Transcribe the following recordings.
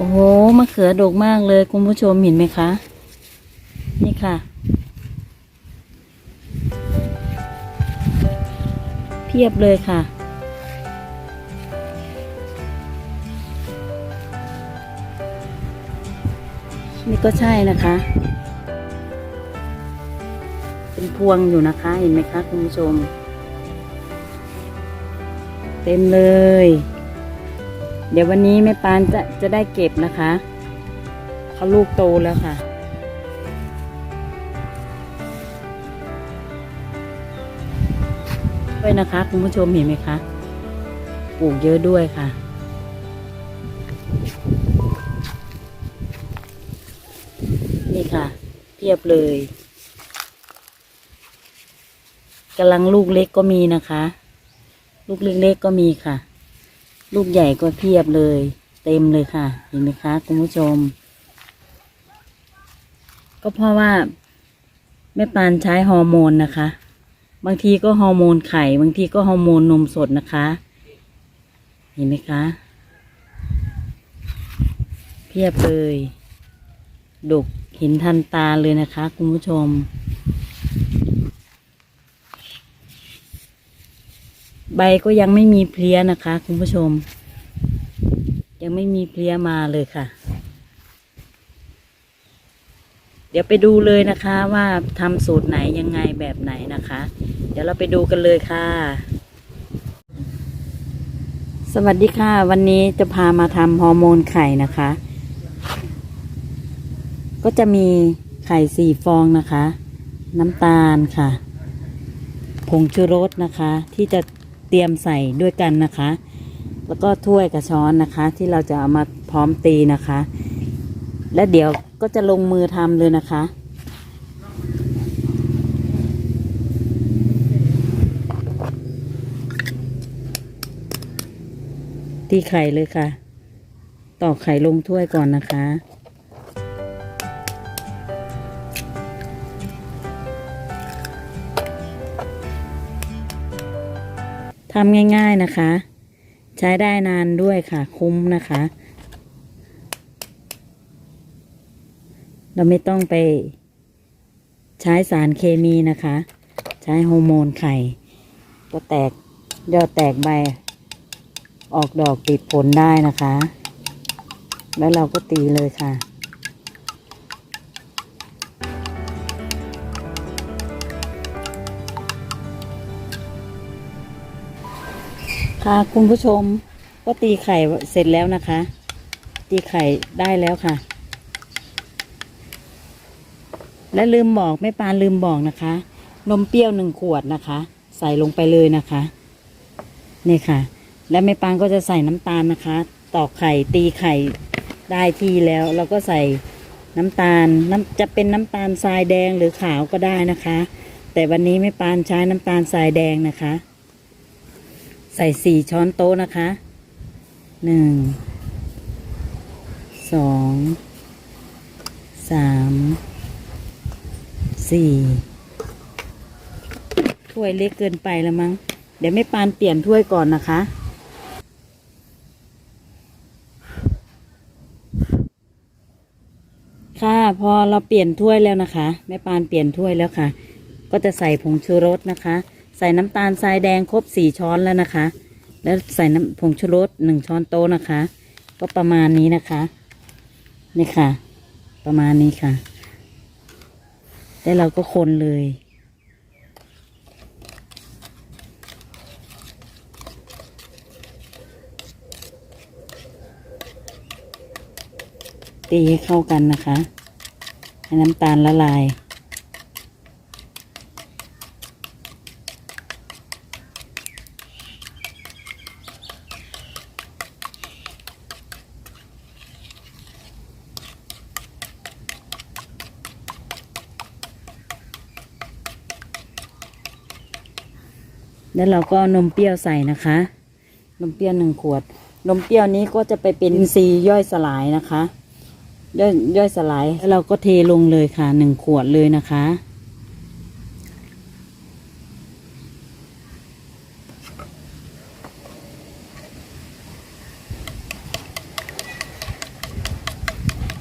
โอ้โหมะเขือดกมากเลยคุณผู้ชมเห็นไหมคะ นี่ค่ะ เพียบเลยค่ะ นี่ก็ใช่นะคะ เป็นพวงอยู่นะคะเห็นไหมคะคุณผู้ชม เต็มเลย เดี๋ยววันนี้แม่ปานจะจะได้เก็บนะคะเขาลูกโตแล้วค่ะ ด้วยนะคะคุณผู้ชมเห็นไหมคะ ปลูกเยอะด้วยค่ะ นี่ค่ะเทียบเลยกำลังลูกเล็กก็มีนะคะ ลูกเล็กๆก็มีค่ะ ลูกใหญ่ก็เพียบเลย เต็มเลยค่ะ เห็นไหมคะคุณผู้ชม ก็เพราะว่าแม่ปานใช้ฮอร์โมนนะคะ บางทีก็ฮอร์โมนไข่บางทีก็ฮอร์โมนนมสดนะคะ เห็นไหมคะเพียบเลยดกเห็นทันตาเลยนะคะ คุณผู้ชม ใบก็ยังไม่มีเพลี้ยนะคะ คุณผู้ชม ยังไม่มีเพลี้ยมาเลยค่ะ เดี๋ยวไปดูเลยนะคะว่าทำสูตรไหนยังไงแบบไหนนะคะ เดี๋ยวเราไปดูกันเลยค่ะ สวัสดีค่ะ วันนี้จะพามาทำฮอร์โมนไข่นะคะ ก็จะมีไข่สี่ฟองนะคะ น้ำตาลค่ะผงชูรสนะคะ ที่จะ เตรียมใส่ด้วยกันนะคะ แล้วก็ถ้วยกับช้อนนะคะ ที่เราจะเอามาพร้อมตีนะคะ และเดี๋ยวก็จะลงมือทำเลยนะคะตีไข่เลยค่ะ ตอกไข่ลงถ้วยก่อนนะคะ ทำง่าย ๆนะคะ ใช้ได้นานด้วยค่ะ คุ้มนะคะ เราไม่ต้องไป ใช้สารเคมีนะคะ ใช้ฮอร์โมนไข่ก็แตกยอดแตกใบ ออกดอกติดผลได้นะคะ แล้วเราก็ตีเลยค่ะ ค่ะคุณผู้ชมก็ตีไข่เสร็จแล้วนะคะ ตีไข่ได้แล้วค่ะ และลืมบอกแม่ปานลืมบอกนะคะ นมเปรี้ยวหนึ่งขวดนะคะ ใส่ลงไปเลยนะคะ นี่ค่ะ และแม่ปานก็จะใส่น้ำตาลนะคะ ตอกไข่ตีไข่ได้ที่แล้ว เราก็ใส่น้ำตาลน้ำจะเป็นน้ำตาลทรายแดงหรือขาวก็ได้นะคะ แต่วันนี้แม่ปานใช้น้ำตาลทรายแดงนะคะ ใส่สี่ช้อนโต๊ะนะคะหนึ่งสองสามสี่ถ้วยเล็กเกินไปแล้วมั้ง เดี๋ยวไม่ปานเปลี่ยนถ้วยก่อนนะคะค่ะพอเราเปลี่ยนถ้วยแล้วนะคะ แม่ปานเปลี่ยนถ้วยแล้วค่ะ ก็จะใส่ผงชูรสนะคะ ใส่น้ำตาลทรายแดงครบสี่ช้อนแล้วนะคะ แล้วใส่น้ำผงชูรสหนึ่งช้อนโต๊ะนะคะ ก็ประมาณนี้นะคะ นี่ค่ะ ประมาณนี้ค่ะ แล้วเราก็คนเลย ตีให้เข้ากันนะคะ ให้น้ำตาลละลาย แล้วเราก็เอานมเปรี้ยวใส่นะคะ นมเปรี้ยวหนึ่งขวด นมเปรี้ยวนี้ก็จะไปเป็นอินทรีย์ย่อยสลายนะคะ ย่อยย่อยสลายแล้วเราก็เทลงเลยค่ะหนึ่งขวดเลยนะคะ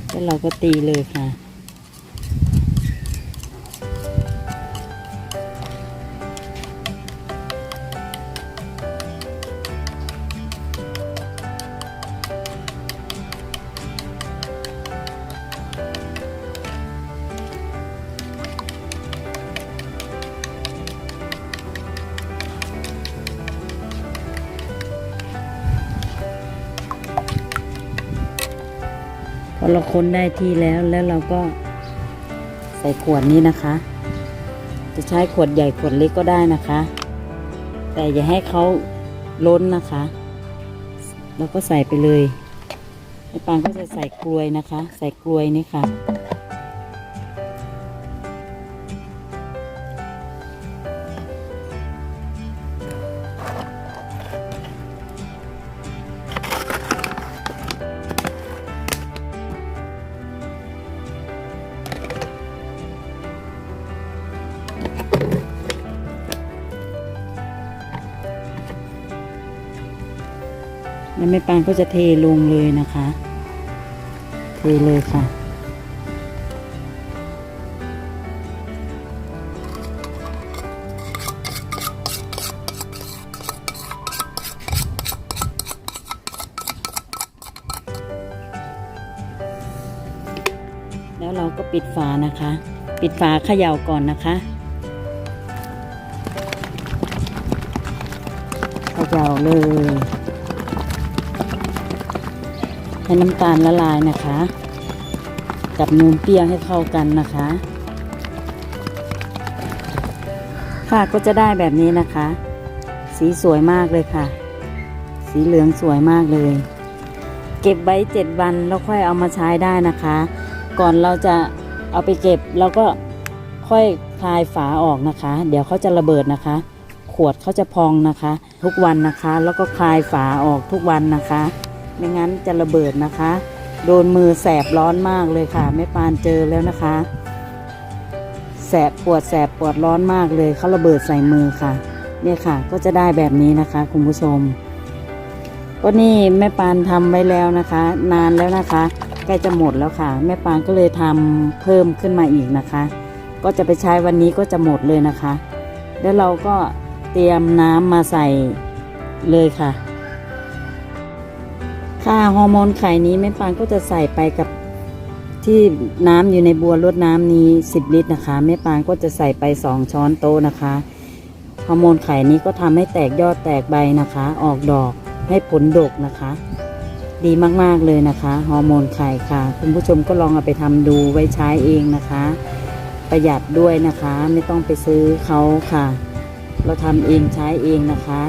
แล้วเราก็ตีเลยค่ะ พอเราค้นได้ที่แล้วแล้วเราก็ใส่ขวดนี้นะคะ จะใช้ขวดใหญ่ขวดเล็กก็ได้นะคะ แต่อย่าให้เขาล้นนะคะ แล้วก็ใส่ไปเลยไอ้ปางก็จะใส่กลวยนะคะ ใส่กลวยนี่ค่ะ แล้วแม่ปางก็จะเทลงเลยนะคะ เทเลยค่ะ แล้วเราก็ปิดฝานะคะ ปิดฝาเขย่าก่อนนะคะเขย่าเลย ให้น้ำตาลละลายนะคะ กับนูนเปรี้ยวให้เข้ากันนะคะ ค่ะก็จะได้แบบนี้นะคะ สีสวยมากเลยค่ะ สีเหลืองสวยมากเลย เก็บไว้เจ็ดวันแล้วค่อยเอามาใช้ได้นะคะ ก่อนเราจะเอาไปเก็บเราก็ค่อยคลายฝาออกนะคะ เดี๋ยวเขาจะระเบิดนะคะ ขวดเขาจะพองนะคะ ทุกวันนะคะ แล้วก็คลายฝาออกทุกวันนะคะ ไม่งั้นจะระเบิดนะคะ โดนมือแสบร้อนมากเลยค่ะแม่ปานเจอแล้วนะคะ แสบปวดแสบปวดร้อนมากเลยเขาระเบิดใส่มือค่ะ เนี่ยค่ะก็จะได้แบบนี้นะคะคุณผู้ชมก็นี่แม่ปานทำไว้แล้วนะคะ นานแล้วนะคะใกล้จะหมดแล้วค่ะ แม่ปานก็เลยทำเพิ่มขึ้นมาอีกนะคะ ก็จะไปใช้วันนี้ก็จะหมดเลยนะคะ แล้วเราก็เตรียมน้ำมาใส่เลยค่ะ ค่าฮอร์โมนไข่นี้แม่ปานก็จะใส่ไปกับที่น้ำอยู่ในบัวรดน้ำนี้ 10 ลิตรนะคะแม่ปานก็จะใส่ไป 2 ช้อนโต๊ะนะคะฮอร์โมนไข่นี้ก็ทำให้แตกยอดแตกใบนะคะ ออกดอกให้ผลดกนะคะ ดีมากๆเลยนะคะฮอร์โมนไข่ค่ะ คุณผู้ชมก็ลองเอาไปทำดูไว้ใช้เองนะคะ ประหยัดด้วยนะคะ ไม่ต้องไปซื้อเขาค่ะ เราทำเองใช้เองนะคะ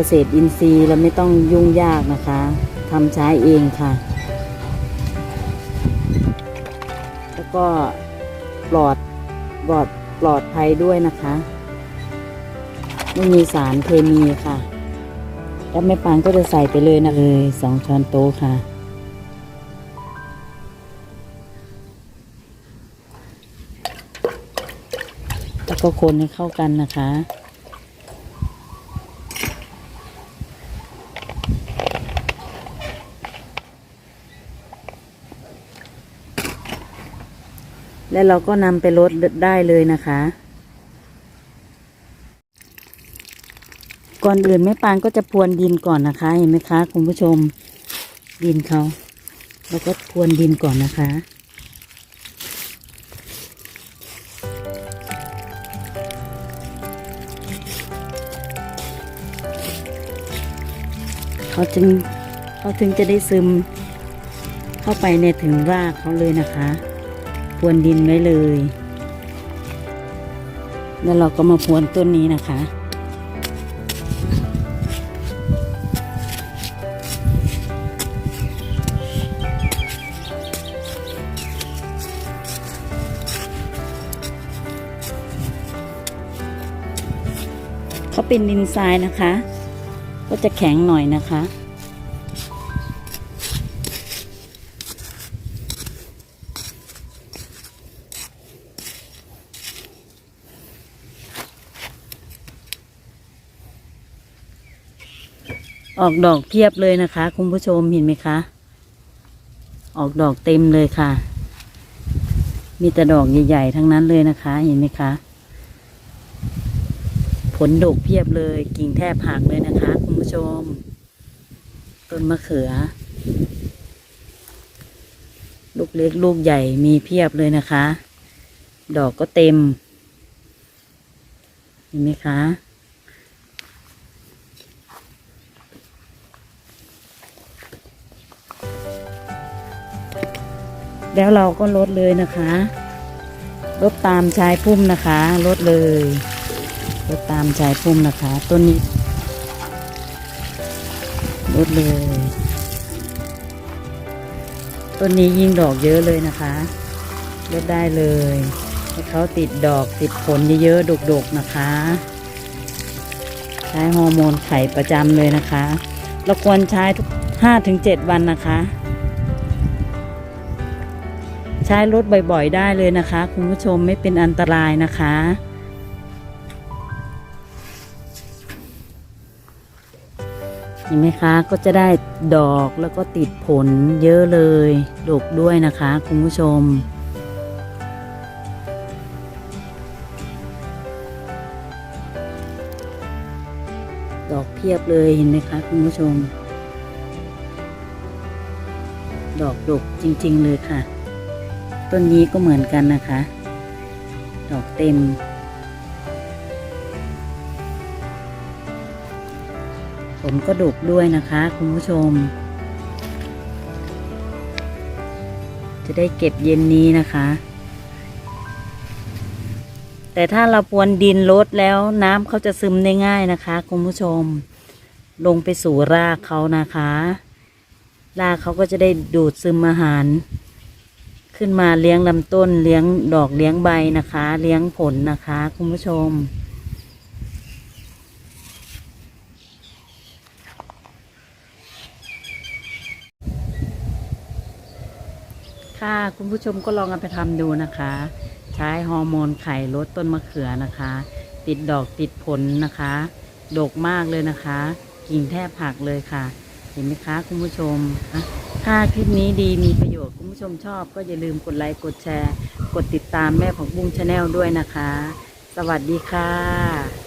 เกษตรอินทรีย์เราไม่ต้องยุ่งยากนะคะทำใช้เองค่ะ แล้วก็ปลอดปลอดปลอดภัยด้วยนะคะ ไม่มีสารเคมีค่ะ แล้วแม่ปานก็จะใส่ไปเลยนะเลยสองช้อนโต๊ะค่ะแล้วก็คนให้เข้ากันนะคะ แล้วเราก็นำไปลดได้เลยนะคะ ก่อนอื่นแม่ปานก็จะพรวนดินก่อนนะคะ เห็นไหมคะคุณผู้ชมดินเขาแล้วก็พรวนดินก่อนนะคะเขาจึงเขาถึงจะได้ซึมเข้าไปในถึงรากเขาเลยนะคะ พรวนดินไว้เลย แล้วเราก็มาพรวนต้นนี้นะคะเขาเป็นดินทรายนะคะ ก็จะแข็งหน่อยนะคะ ออกดอกเพียบเลยนะคะ คุณผู้ชมเห็นไหมคะ ออกดอกเต็มเลยค่ะ มีแต่ดอกใหญ่ ๆ ทั้งนั้นเลยนะคะ เห็นไหมคะ ผลดกเพียบเลย กิ่งแทบหักเลยนะคะ คุณผู้ชม ต้นมะเขือ ลูกเล็กลูกใหญ่มีเพียบเลยนะคะ ดอกก็เต็ม เห็นไหมคะ แล้วเราก็ลดเลยนะคะ ลดตามชายพุ่มนะคะ ลดเลย ลดตามชายพุ่มนะคะ ต้นนี้ ลดเลย ต้นนี้ยิ่งดอกเยอะเลยนะคะ ลดได้เลยให้เขาติดดอกติดผลเยอะๆดกๆนะคะใช้ฮอร์โมนไข่ประจำเลยนะคะ เราควรใช้ทุก 5-7 วันนะคะ ใช้รถบ่อยๆ ได้เลยนะคะ คุณผู้ชมไม่เป็นอันตรายนะคะ เห็นไหมคะก็จะได้ดอกแล้วก็ติดผลเยอะเลยดกด้วยนะคะ คุณผู้ชมดอกเพียบเลยเห็นไหมคะคุณผู้ชม ดอกดกจริง ๆ เลยค่ะ ต้นนี้ก็เหมือนกันนะคะ ดอกเต็ม ผลก็ดกด้วยนะคะ คุณผู้ชม จะได้เก็บเย็นนี้นะคะ แต่ถ้าเราพรวนดินลดแล้วน้ำเขาจะซึมได้ง่ายนะคะ คุณผู้ชม ลงไปสู่รากเขานะคะ รากเขาก็จะได้ดูดซึมอาหาร ขึ้นมาเลี้ยงลำต้นเลี้ยงดอกเลี้ยงใบนะคะ เลี้ยงผลนะคะ คุณผู้ชม ค่ะคุณผู้ชมก็ลองเอาไปทำดูนะคะ ใช้ฮอร์โมนไข่ลดต้นมะเขือนะคะ ติดดอกติดผลนะคะดกมากเลยนะคะ กิ่งแทบหักเลยค่ะ เห็นไหมคะคุณผู้ชมอะถ้าคลิปนี้ดีมีประ ผู้ชมชอบก็อย่าลืมกดไลค์กดแชร์ กดติดตามแม่ของบุ้งชาแนลด้วยนะคะ สวัสดีค่ะ